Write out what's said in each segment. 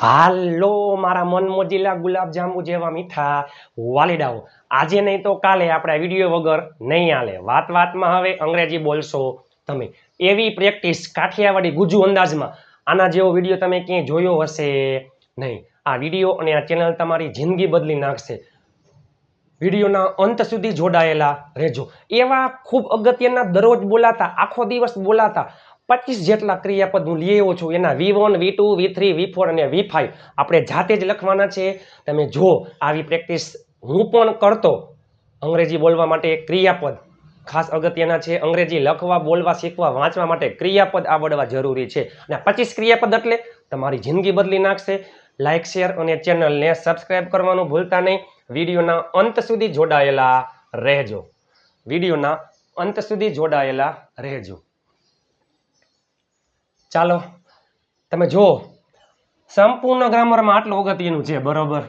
હાલો, મારા મન મોજીલા ગુલાબ જેવા મીઠા વાલીડાઓ. આજે નહીં તો કાલે આપણે વીડિયો વગર નહીં આલે વાત વાતમાં હવે અંગ્રેજી બોલશો તમે. એવી પ્રેક્ટિસ કાઠિયાવાડી ગુજુ અંદાજમાં. આના જેવો વીડિયો તમે ક્યાંય જોયો હશે નહીં. આ વીડિયો અને આ ચેનલ તમારી જિંદગી બદલી નાખશે. વિડીયોના અંત સુધી જોડાયેલા રહેજો. એવા ખૂબ અગત્યના દરરોજ બોલાતા, આખો દિવસ બોલાતા પચીસ જેટલા ક્રિયાપદ હું લઈ આવ્યો છું. એના V one V two V three V four અને વી ફાઇવ આપણે જાતે જ લખવાના છે. તમે જો આવી પ્રેક્ટિસ હું પણ કરતો, અંગ્રેજી બોલવા માટે ક્રિયાપદ. ખાસ અગત્યના છે, અંગ્રેજી લખવા, બોલવા, શીખવા, વાંચવા માટે ક્રિયાપદ આવડવા જરૂરી છે. અને પચીસ ક્રિયાપદ એટલે તમારી જિંદગી બદલી નાખશે. લાઇક શેર અને ચેનલને સબસ્ક્રાઈબ કરવાનું ભૂલતા નહીં. વિડીયોના અંત સુધી જોડાયેલા રહેજો. વિડીયોના અંત સુધી જોડાયેલા રહેજો. ચાલો, તમે જુઓ. સંપૂર્ણ ગ્રામરમાં આટલું અગત્યનું છે, બરોબર?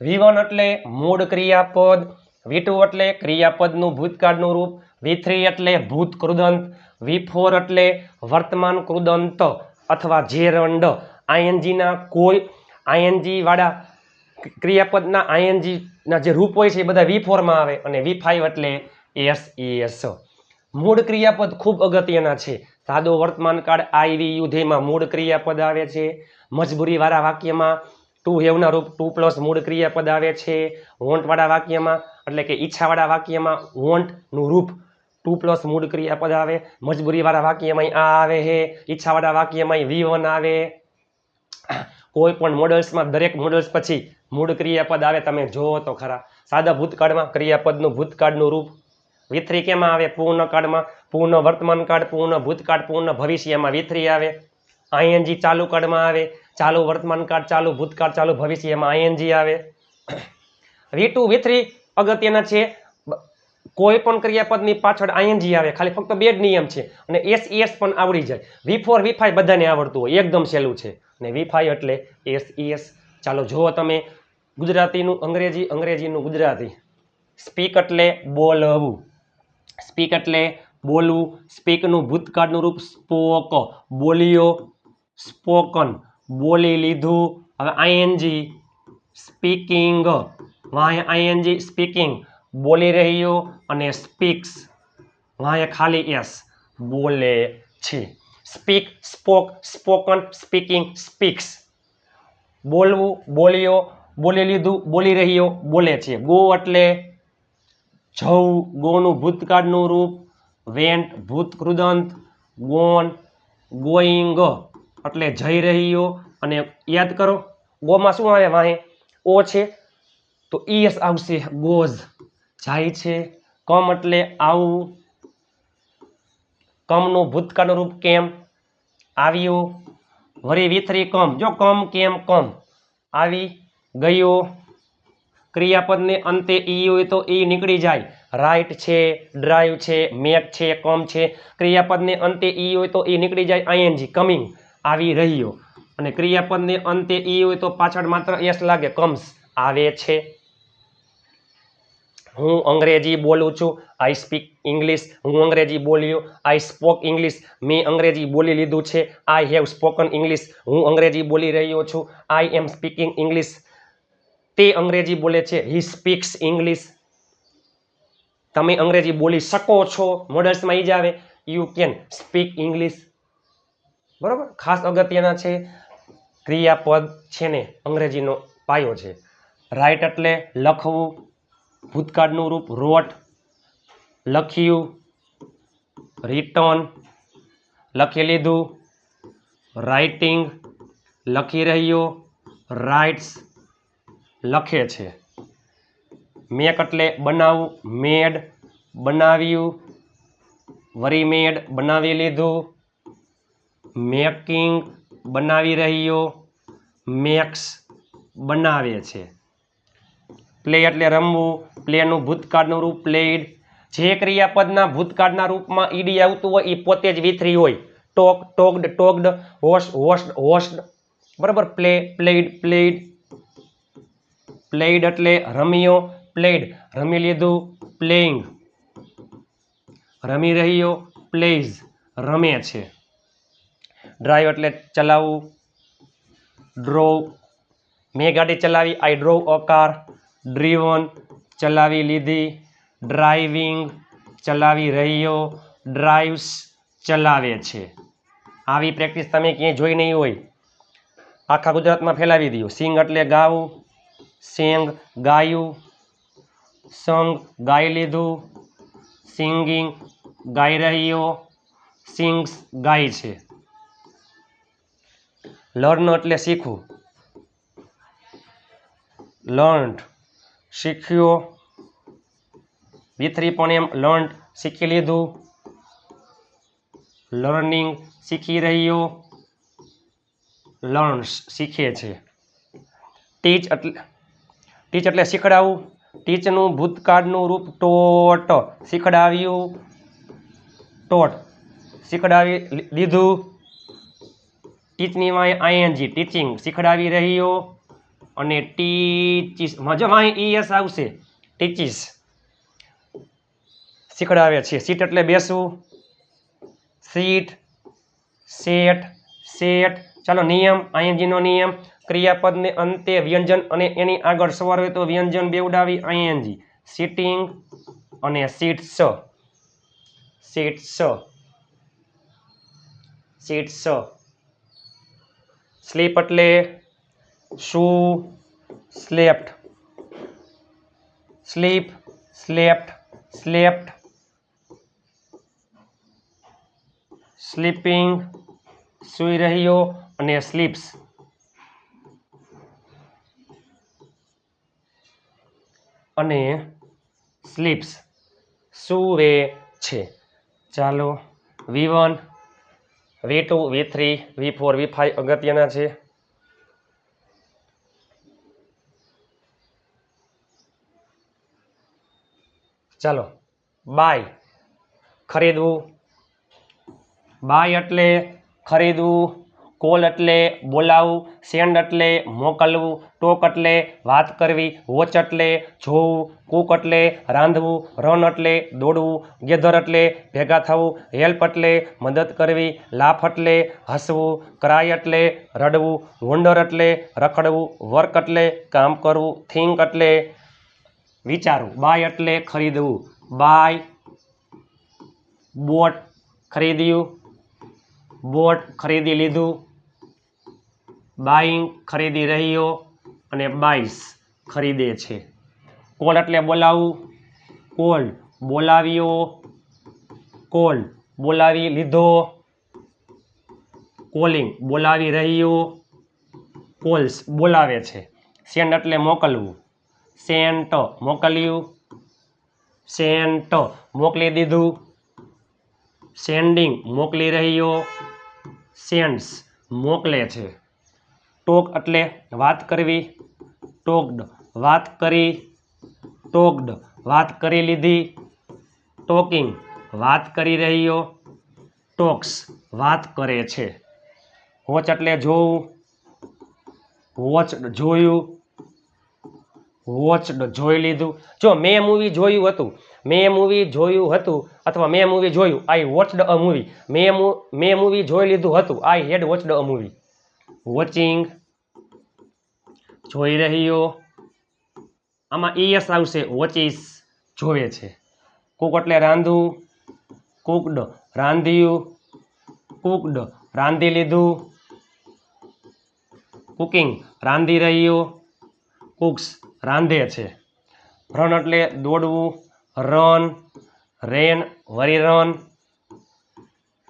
વી એટલે મૂળ ક્રિયાપદ વી એટલે ક્રિયાપદનું ભૂતકાળનું રૂપ વી એટલે ભૂત કૃદંત વી એટલે વર્તમાન કૃદંત અથવા જેરંડ આઈએનજીના કોઈ આઈએનજી વાળા ક્રિયાપદના આઈએનજીના જે રૂપ હોય છે, એ બધા વી ફોરમાં આવે અને વી ફાઈવ એટલે એસ એસ મૂળ ક્રિયાપદ ખૂબ અગત્યના છે. સાદો વર્તમાન કાળ આઈવી યુધેમાં મૂળ ક્રિયાપદ આવે છે. મજબૂરીવાળા વાક્યમાં ટુ હેવના રૂપ, ટુ પ્લસ મૂળ ક્રિયાપદ આવે છે. વોન્ટવાળા વાક્યમાં, એટલે કે ઈચ્છાવાળા વાક્યમાં વોન્ટનું રૂપ ટુ પ્લસ મૂળ ક્રિયાપદ આવે. મજબૂરીવાળા વાક્યમાં આ આવે હે, ઈચ્છાવાળા વાક્યમાં વી વન આવે. કોઈ પણ મોડલ્સમાં, દરેક મોડલ્સ પછી મૂળ ક્રિયાપદ આવે. તમે જુઓ તો ખરા. સાદા ભૂતકાળમાં ક્રિયાપદનું ભૂતકાળનું રૂપ વિથરી કેમાં આવે, પૂર્ણ કાળમાં, પૂર્ણ વર્તમાન કાળ, પૂર્ણ ભૂતકાળ, પૂર્ણ ભવિષ્યમાં વિથરી આવે. આઈએનજી ચાલુ કાળમાં આવે, ચાલુ વર્તમાન કાળ, ચાલુ ભૂતકાળ, ચાલુ ભવિષ્યમાં આઈએનજી આવે. વી ટુ વી થ્રી અગત્યના છે. કોઈ પણ ક્રિયાપદની પાછળ આઈએનજી આવે, ખાલી ફક્ત બે જ નિયમ છે. અને એસ એસ પણ આવડી જાય. વી ફોર, વી ફાઈવ બધાને આવડતું હોય, એકદમ સહેલું છે. અને વી ફાઈવ એટલે એસ એસ. ચાલો, જુઓ તમે ગુજરાતીનું અંગ્રેજી, અંગ્રેજીનું ગુજરાતી. સ્પીક એટલે બોલવું. સ્પીક એટલે બોલવું. સ્પીકનું ભૂતકાળનું રૂપ સ્પોક, બોલ્યો સ્પોકન, બોલી લીધું. હવે આઈએનજી, સ્પીકિંગ. વાંહે આઈએનજી, સ્પીકિંગ. બોલી રહ્યો અને સ્પીક્સ. વાંહે ખાલી એસ. બોલે છે. Speak, spoke, spoken, speaking, speaks. બોલવું, બોલ્યો, બોલી લીધું, બોલી રહ્યો, બોલે છે. ગો એટલે જવું ગોનું ભૂતકાળનું રૂપ, વેન્ટ ભૂતકૃદંત ગોન, ગોઈંગ, એટલે જઈ રહ્યો. અને યાદ કરો, ગોમાં શું આવે વાહે? ઓ છે, તો ઈએસ આવશે, ગોઝ. જાય છે, કમ એટલે આવું. કમનું ભૂતકાળનું રૂપ કેમ? આવ્યું. વરી વિથરી કમ. જો કમ કેમ, કમ. આવી ગયો. ક્રિયાપદને અંતે ઈ હોય તો ઈ નીકળી જાય. રાઈટ છે ડ્રાઈવ છે મેક છે કમ છે. ક્રિયાપદને અંતે ઈ હોય તો ઈ નીકળી જાય આઈએનજી કમિંગ આવી રહ્યો. અને ક્રિયાપદને અંતે ઈ હોય તો પાછળ માત્ર એસ લાગે કમ્સ આવે છે. હું અંગ્રેજી બોલું છું. આઈ સ્પીક ઇંગ્લિશ હું અંગ્રેજી બોલ્યો. આઈ સ્પોક ઇંગ્લિશ મેં અંગ્રેજી બોલી લીધું છે. આઈ હેવ સ્પોકન ઇંગ્લિશ હું અંગ્રેજી બોલી રહ્યો છું. આઈ એમ સ્પીકિંગ ઇંગ્લિશ તે અંગ્રેજી બોલે છે હી સ્પીક્સ ઇંગ્લિશ તમે અંગ્રેજી બોલી શકો છો મોડલ્સમાં ઈ જ આવે. યુ કેન સ્પીક ઇંગ્લિશ બરાબર? ખાસ અગત્યના છે, ક્રિયાપદ છે ને, અંગ્રેજીનો પાયો છે. રાઇટ એટલે લખવું, ભૂતકાળનું રૂપ રોટ લખ્યું રિટર્ન લખી લીધું રાઇટિંગ લખી રહ્યો રાઇટ્સ લખે છે. મેક એટલે બનાવવું મેડ બનાવ્યું, વરી મેડ બનાવી લીધું, મેકિંગ બનાવી રહ્યો, મેક્સ બનાવે છે. પ્લે એટલે રમવું, પ્લેનું ભૂતકાળનું રૂપ પ્લેડ. જે ક્રિયાપદના ભૂતકાળના રૂપમાં ઈડી આવતું હોય એ પોતે જ વિથરી હોય. Talk talked talked host host host બરાબર? Play, played played. પ્લેડ એટલે રમ્યો પ્લેડ રમી લીધું પ્લેઇંગ રમી રહ્યો પ્લેઝ રમે છે. ડ્રાઈવ એટલે ચલાવવું. ડ્રોવ મેં ગાડી ચલાવી આઈ ડ્રોવ અ કાર ડ્રીવન ચલાવી લીધી. ડ્રાઇવિંગ ચલાવી રહ્યો. ડ્રાઇવ્સ ચલાવે છે. આવી પ્રેક્ટિસ તમે ક્યાંય જોઈ નહીં હોય. આખા ગુજરાતમાં ફેલાવી દો સિંગ એટલે ગાવું. સેંગ ગાયું, સંગ ગાઈ લીધું, સિંગિંગ ગાઈ રહ્યો, સિંગ્સ ગાય છે. લર્ન એટલે શીખવું. લર્ન્ડ શીખ્યો. બી થ્રી પણ એમ લર્ન શીખી લીધું. લર્નિંગ શીખી રહ્યો. લર્ન્સ શીખે છે. ટીચ એટલે ટીચ એટલે શીખડાવવું ટીચનું ભૂતકાળનું રૂપ ટોટ. શીખડાવ્યું. ટોટ. શીખડાવી લીધું. ટીચની વાંહે આઈએનજી ટીચિંગ. શીખડાવી રહ્યો અને ટીચીસ જો વાંહે ઈએસ આવશે. ટીચીસ. શીખડાવે છે. સીટ એટલે બેસવું. Sit, sat sat. ચાલો નિયમ આઈએનજીનો નિયમ. ક્રિયાપદને અંતે વ્યંજન અને એની આગળ સવાર હોય તો વ્યંજન બેવડાવી આઈએનજી. સિટિંગ અને સીટ્સ સીટ્સ સીટ્સ સ્લીપ એટલે શું? Slept sleep slept slept sleeping સૂઈ રહ્યો અને સ્લીપ્સ અને સ્લીપ્સ સૂવે છે? ચાલો, V one, V two, V three, V four, V five અગત્યના છે. ચાલો, બાય, ખરીદવું. બાય એટલે ખરીદવું. કોલ એટલે બોલાવવું સેન્ડ એટલે મોકલવું ટોક એટલે વાત કરવી વોચ એટલે જોવું કૂક એટલે રાંધવું રન એટલે દોડવું ગેધર એટલે ભેગા થવું હેલ્પ એટલે મદદ કરવી લાફ એટલે હસવું ક્રાય એટલે રડવું વંડર એટલે રખડવું વર્ક એટલે કામ કરવું થિંક એટલે વિચારવું બાય એટલે ખરીદવું બાય બોટ ખરીદ્યું બોટ ખરીદી લીધું બાઈંગ ખરીદી રહ્યો અને બાઈસ ખરીદે છે. કોલ એટલે બોલાવવું કોલ બોલાવ્યો. કોલ બોલાવી લીધો. કોલિંગ બોલાવી રહ્યો. કોલ્સ બોલાવે છે. સેન્ડ એટલે મોકલવું. સેન્ટ મોકલ્યું. સેન્ટ મોકલી દીધું. સેન્ડિંગ મોકલી રહ્યો. સેન્ડ્સ મોકલે છે. ટોક એટલે વાત કરવી. ટોકડ, વાત કરી. ટોકડ, વાત કરી લીધી. ટોકિંગ, વાત કરી રહ્યો. ટોક્સ, વાત કરે છે. વોચ એટલે જોવું. વોચ જોયું. વોચડ જોઈ લીધું. જો મેં મૂવી જોયું હતું, મેં મૂવી જોયું હતું, અથવા મેં મૂવી જોયું આઈ વોચડ અ મૂવી મેં મુ- મૂવી જોઈ લીધું હતું I had watched a movie watching જોઈ રહ્યો. આમાં ઈએસ આવશે વોચિસ જોવે છે. કુક એટલે રાંધવું કુકડ રાંધ્યું કુકડ રાંધી લીધું. કુકિંગ રાંધી રહ્યો. કુક્સ રાંધે છે. રન એટલે દોડવું, રન, રેન, વરી રન.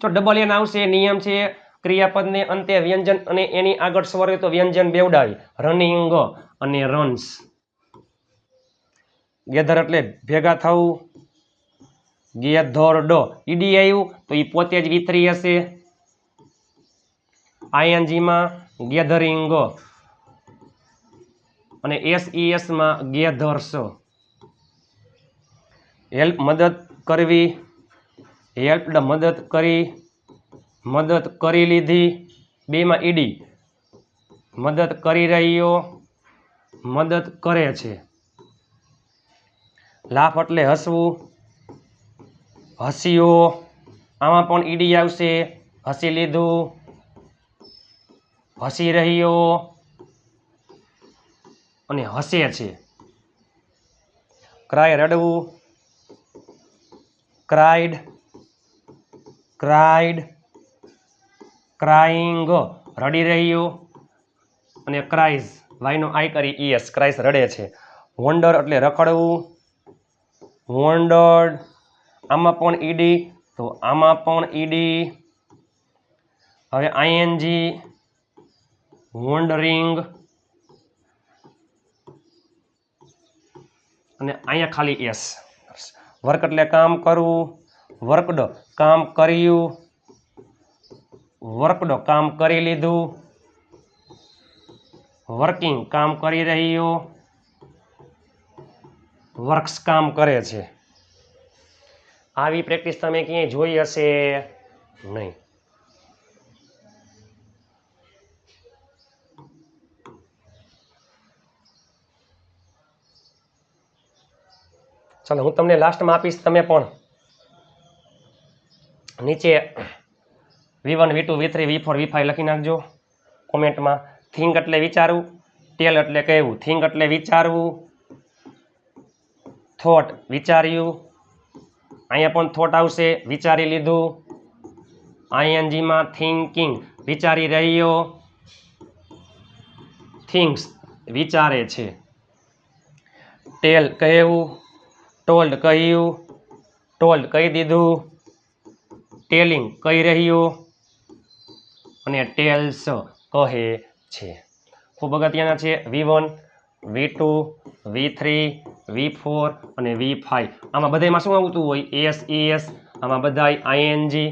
તો ડબલ એન આવશે નિયમ છે, ક્રિયાપદને અંતે વ્યંજન અને એની આગળ સ્વર તો વ્યંજન બેવડાવી રનિંગ અને રન્સ ગેધર એટલે ભેગા થવું ગેધર ડો. ઈડી આવ્યું તો એ પોતે જ વિતરી હશે. આઈએનજીમાં ગેધરિંગ અને એસઈએસમાં ગેધર્સ હેલ્પ મદદ કરવી હેલ્પડ મદદ કરી મદદ કરી લીધી, બેમાં ઈડી. મદદ કરી રહ્યો, મદદ કરે છે. લાફ એટલે હસવું હસ્યો આમાં પણ ઈડી આવશે, હસી લીધું, હસી રહ્યો અને હસે છે. ક્રાય રડવું. ક્રાઇડ ક્રાઇડ ક્રાઇંગ રડી રહ્યું. અને ક્રાઇઝ વાયનો આઈ કરી ઈએસ ક્રાઇઝ રડે છે. વોન્ડર એટલે રખડવું. વોન્ડર્ડ આમાં પણ ઈડી તો આમાં પણ ઈડી હવે આઈએનજી વન્ડરિંગ અને અહીંયા ખાલી એસ વર્ક એટલે કામ કરવું વર્કડ કામ કર્યું વર્કડ કામ કરી લીધું વર્કિંગ કામ કરી રહ્યો વર્ક્સ કામ કરે છે. આવી પ્રેક્ટિસ તમે ક્યાંય જોઈ હશે નહીં. ચાલો, હું તમને લાસ્ટમાં આપીશ, તમે પણ. નીચે V one V two V three V four V five લખી નાખજો. કોમેન્ટમાં થિંક એટલે વિચારવું, ટેલ એટલે કહેવું થિંક એટલે વિચારવું થોટ વિચાર્યું, અહીંયા પણ થોટ આવશે, વિચારી લીધું આઈએનજીમાં થિંકિંગ વિચારી રહ્યો થિંગ્સ વિચારે છે, ટેલ કહેવું ટોલ્ડ કહ્યું ટોલ્ડ કહી દીધું, ટેલિંગ કહી રહ્યું અને ટેલ્સ કહે છે. ખૂબ અગત્યના છે. V one, V two, V three, V four અને વી ફાઈવ. આમાં બધામાં શું આવતું હોય? S S. આમાં બધા આઈએનજી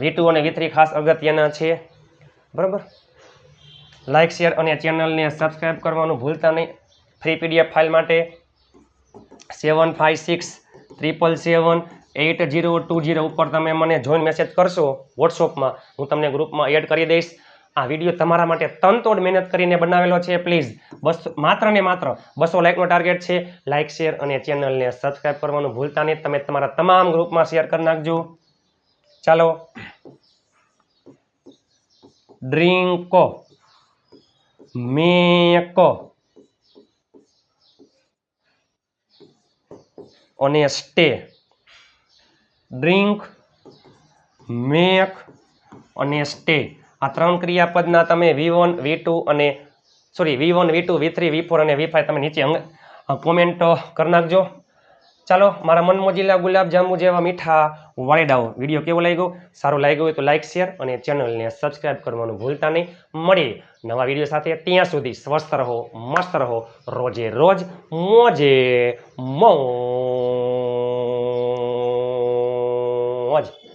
વી ટુ અને વી થ્રી ખાસ અગત્યના છે. બરાબર? લાઇક શેર અને ચેનલને સબસ્ક્રાઈબ કરવાનું ભૂલતા નહીં. ફ્રી પીડીએફ ફાઇલ માટે seven five six triple seven eight zero two zero ઉપર તમે મને જોઈન મેસેજ કરશો વોટ્સઅપમાં હું તમને ગ્રુપમાં એડ કરી દઈશ. આ વીડિયો તમારા માટે તનતોડ મહેનત કરીને બનાવેલો છે પ્લીઝ બસ, માત્ર ને માત્ર બસો લાઇકનો ટાર્ગેટ છે. લાઇક શેર અને ચેનલને સબસ્ક્રાઈબ કરવાનું ભૂલતા નહીં. તમે તમારા તમામ ગ્રુપમાં શેર કરી નાખજો. ચાલો. ડ્રિંકો મેકો અને સ્ટે ડ્રિંક મેક અને સ્ટે આ ત્રણ ક્રિયાપદના તમે વી વન વી ટુ અને sorry V one V two V three V four અને વી ફાઈવ તમે નીચે કોમેન્ટ કરી નાખજો. ચાલો, મારા મનમોજીલા ગુલાબજાંબુ જેવા મીઠા વાળેડાઓ વીડિયો કેવો લાગ્યો? સારો લાગ્યો હોય તો લાઇક શેર અને ચેનલને સબસ્ક્રાઈબ કરવાનું ભૂલતા નહીં. મળીએ નવા વીડિયો સાથે. ત્યાં સુધી સ્વસ્થ રહો, મસ્ત રહો. રોજે રોજ, મોજે મોજ.